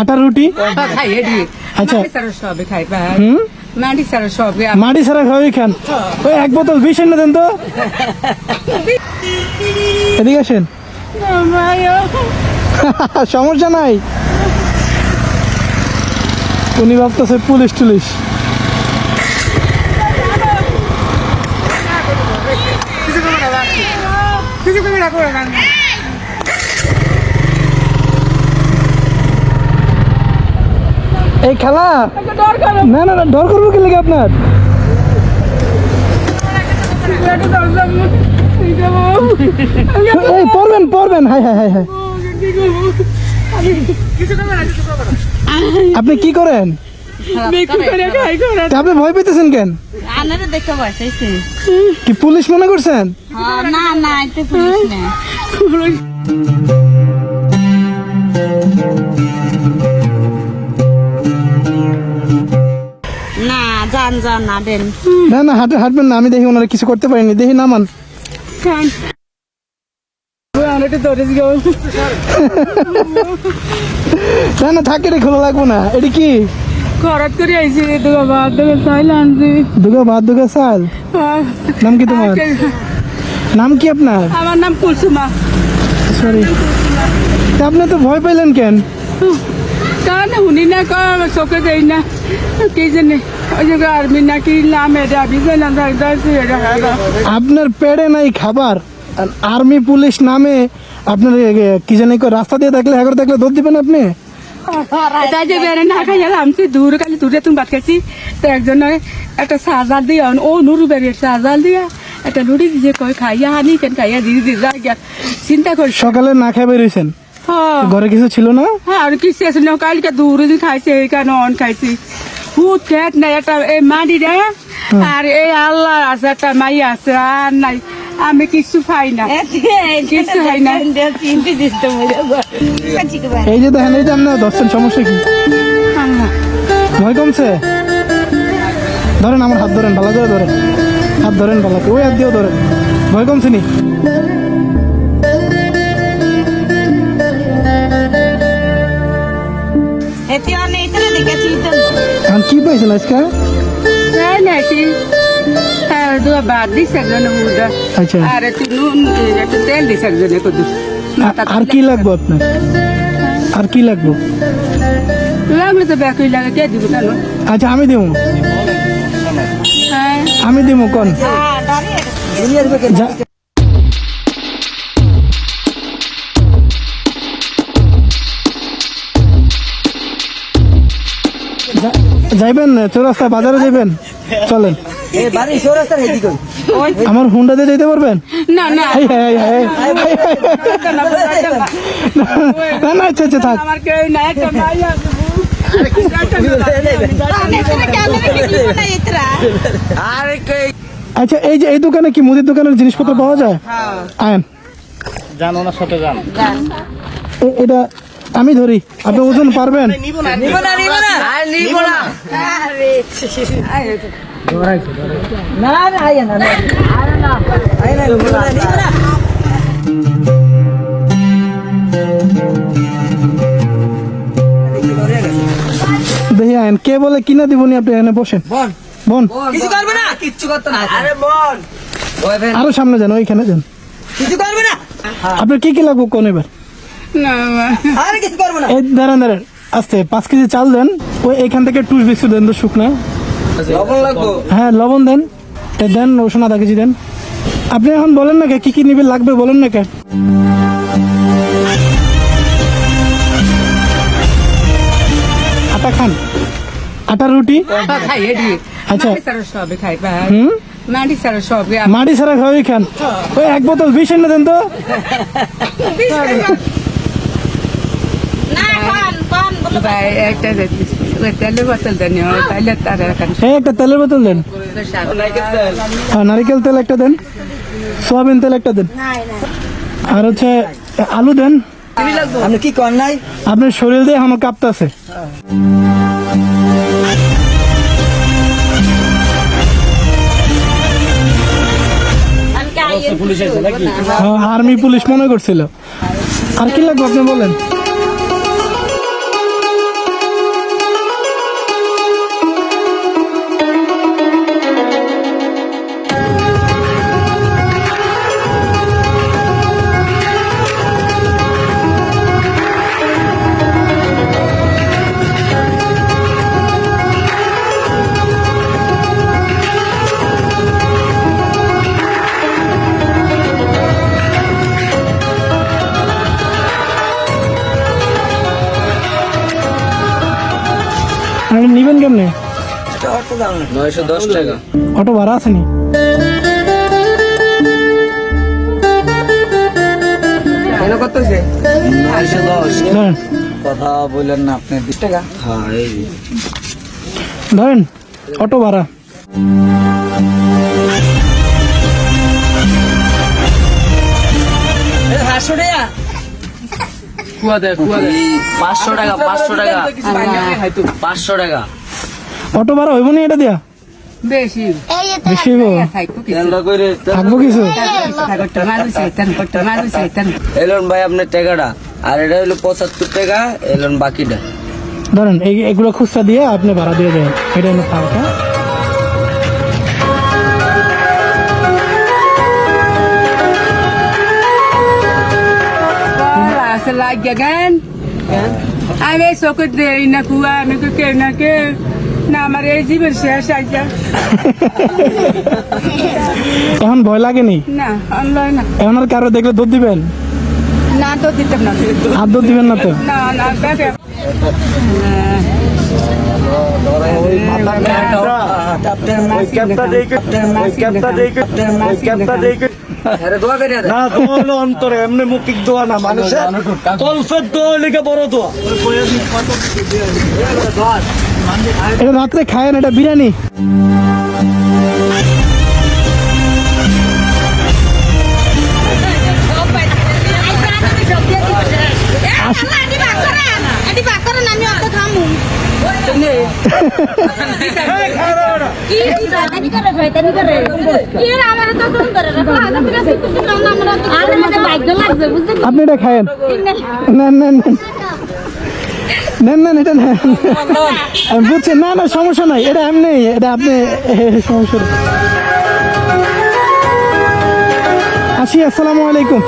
আটা রুটি? আচ্ছা। মাটি সারা সবে খাই ভাই। হুম? মাটি সারা সবে ছাড়া খাওয়াই খান। ওই এক বোতল বিষ এনে দেন তো। এদিকে আসেন। সমস্যা নাই। উনি ভাবতেছে পুলিশ টুলিশ। কিছু করে রাখো না। এই খেলা? না না ডর করব কি লাগে আপনার? এই, পড়বেন পড়বেন। Hi hi hi hi. আপনি কি করেন? আপনি ভয় পেতেছেন কেন? কি পুলিশ মনে করছেন? না না পুলিশ না যান না না হাঁটে হাঁটবেন না আমি দেখি ওনারা কিছু করতে পারিনি। দেখি নামান না না থাকে রে খোলা লাগবো না। এটি কি? খরচ করে আইছি দুগা বাদ দুগা চাইল আনছি। দুগা ভাত দুগা চাল? নাম কি তোমার? নাম কি আপনার? আমার নাম কুলসুমা। সরি আপনি তো ভয় পাইলেন কেন? কারণ শুনি না চোখে দেই না। কি জানি যে আপনার পেড়ে নাই খাবার? আর্মি পুলিশ নামে আপনার কি জানি রাস্তা দিয়ে দেখলে হ্যাঁ দেখলে দৌড় দিবেন আপনি? খাই আমি দূর কালি দূরে তুমি ভাত খাইছি। তো একজন একটা সাজাল দিয়া ও নুরু বেরিয়ে দিয়া একটা লুড়ি দিয়ে কই খাইয়া হানি কেন খাইয়া যাই গিয়া। চিন্তা করি সকালে না খেয়ে বেরিয়েছেন? হ্যাঁ। ঘরে কিছু ছিল না? হ্যাঁ আর কি শেষ না। কালকে দূরে খাইছে এই কারণে অন খাইছি। হুত খেত নাই একটা এই মাটি রে। আর এই আল্লাহ আছে একটা মাই আছে আর নাই। আমি কিছু পাই না। কিছু হয় না। এই যে দেখেন এই যে আপনার দশজন সমস্যা কি? ভয় কমছে? ধরেন আমার হাত ধরেন ভালো করে ধরেন। হাত ধরেন ভালো করে। ওই হাত দিয়েও ধরেন। ভয় কমছে নি? এতে দেখেছি তো এখন কি পাইছেন আজকে নাই নাই সি হ্যাঁ দু বাদ দিস একজন উদা আচ্ছা আর একটু নুন একটু তেল দিস একজন কদু আর কি লাগবে আপনার আর কি লাগবে লাগলে তো ব্যাকুই লাগে কে দিব জানো আচ্ছা আমি দিব হ্যাঁ আমি দিব কোন যাইবেন চৌরাস্তায় বাজারে যাইবেন। চলেন। আমার হুন্ডাতে যেতে পারবেন? না না। না আচ্ছা আচ্ছা থাক। আচ্ছা এই যে এই দোকানে কি মুদির দোকানের জিনিসপত্র পাওয়া যায়? আয়েন। এ- এটা আমি ধরি। আপনি ওজন পারবেন? দেখি আয়েন কে বলে কিনা দিবনি আপনি এখানে বসেন? বন কিছু করবে না? কিচ্ছু করতে না। আরে বল। আরও সামনে যান ওইখানে যান। কিছু করবে না? আপনার কি কি লাগবে কোন এবার? আরে কিছু করবে না। এই দাঁড়ান দাঁড়ান। আস্তে পাঁচ কেজি চাল দেন। ওই এখান থেকে টুস বিস্কুট দেন তো শুকনা। লবণ লাগবো। হ্যাঁ লবণ দেন। দেন রসুন আধা কেজি দেন। আপনি এখন বলেন না কে কি কি নিবে লাগবে বলেন না কে। আটা খান। আটা রুটি। খাই আচ্ছা। মাটি সারা সবে মাটি সারা খাওয়াই খান। ওই এক বোতল বিষ এনে দেন তো না পান পান বলো ভাই একটা বোতল দেন এখন এই একটা তেলের বোতল দেন। হ্যাঁ নারিকেল তেল একটা দেন। সোয়াবিন তেল একটা দেন। আর হচ্ছে আলু দেন। আপনি কি কর নাই? আপনার শরীর দিয়ে আমার কাঁপতেছে আর্মি পুলিশ মনে করছিল। আর কি লাগবে আপনি বলেন? নিবেন কেমনে? নয়শো দশ টাকা। অটো ভাড়া আসেনি কত হয়েছে নয়শো দশ। কথা বললেন না আপনি বিশ টাকা? হ্যাঁ। এই যে। ধরেন অটো টাকা পাঁচশো টাকা পাঁচশো টাকা। পাঁচশো টাকা। অটো ভাড়া হইব নি এটা দিয়া? বেশি। বেশি হইব? থাকব কিছু। এলেন ভাই আপনার টাকাটা। আর এটা হলো পঁচাত্তর টাকা এলেন বাকিটা। ধরেন এগুলো খুচরা দিয়ে আপনি ভাড়া দিয়ে দেবেন এটা হলো টাকা আছে লাগে গান আমি চোখে দেই না কুয়া আমি কেউ না কেউ না আমার এই জীবন শেষ আইসা এখন ভয় লাগেনি? না অনলাইন না এখন আর কারও দেখলে দুধ দিবেন? না তো দিতাম না। আর দুধ দিবেন না তো? না না দেখে আরে দোয়া করে দে না দোয়া হলো অন্তরে এমনি দোয়া না মানুষের কলফের দোয়া লিখে বড় দোয়া। এটা রাত্রে খায়েন এটা বিরিয়ানি। আমি অত খামু। না আপনি এটা খায়েন। নেন নেন নেন। নেন এটা আমি বুঝছি, না না, সমস্যা নাই। এটা এমনি, এটা আপনি সমস্যা। আসি, আসসালামু আলাইকুম।